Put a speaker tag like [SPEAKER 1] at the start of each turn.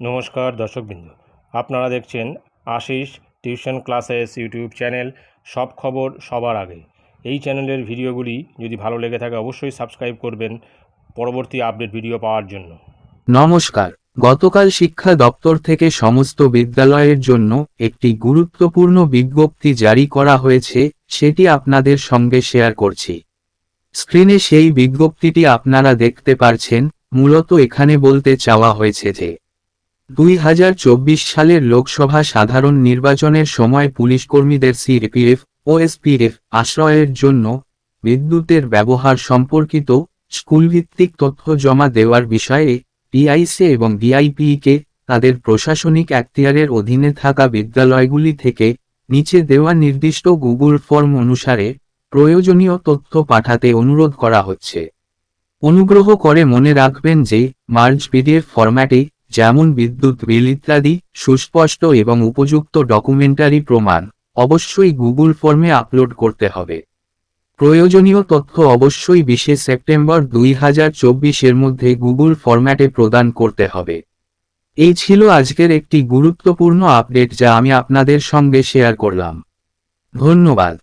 [SPEAKER 1] নমস্কার দর্শকবৃন্দ। আপনারা দেখছেন Ashis tuition classes YouTube channel সব খবর সবার আগে। এই চ্যানেলের ভিডিওগুলি যদি ভালো লেগে থাকে অবশ্যই সাবস্ক্রাইব করবেন পরবর্তী আপডেট ভিডিও পাওয়ার জন্য।
[SPEAKER 2] নমস্কার। গতকাল শিক্ষা দপ্তর থেকে সমস্ত বিদ্যালয়ের জন্য একটি গুরুত্বপূর্ণ বিজ্ঞপ্তি জারি করা হয়েছে, সেটি আপনাদের সঙ্গে শেয়ার করছি। স্ক্রিনে সেই বিজ্ঞপ্তিটি আপনারা দেখতে পারছেন, মূলত এখানে বলতে চাওয়া হয়েছে যে দুই হাজার চব্বিশ সালের লোকসভা সাধারণ নির্বাচনের সময় পুলিশ কর্মীদের সিপিএফ ও এসপিএফ আশ্রয়ের জন্য বিদ্যুতের ব্যবহার সম্পর্কিত স্কুলভিত্তিক তথ্য জমা দেওয়ার বিষয়ে পিআইসি এবং ডিআইপিকে তাদের প্রশাসনিক এখতিয়ারের অধীনে থাকা বিদ্যালয়গুলি থেকে নিচে দেওয়া নির্দিষ্ট গুগল ফর্ম অনুসারে প্রয়োজনীয় তথ্য পাঠাতে অনুরোধ করা হচ্ছে। অনুগ্রহ করে মনে রাখবেন যে মার্জ পিডিএফ ফরম্যাটে যেমন বিদ্যুৎ বিল ইত্যাদি, সুস্পষ্ট এবং উপযুক্ত ডকুমেন্টারি প্রমাণ, অবশ্যই গুগল ফর্মে আপলোড করতে হবে। প্রয়োজনীয় তথ্য অবশ্যই বিশে সেপ্টেম্বর দুই হাজার চব্বিশের মধ্যে গুগল ফরম্যাটে প্রদান করতে হবে। এই ছিল আজকের একটি গুরুত্বপূর্ণ আপডেট যা আমি আপনাদের সঙ্গে শেয়ার করলাম। ধন্যবাদ।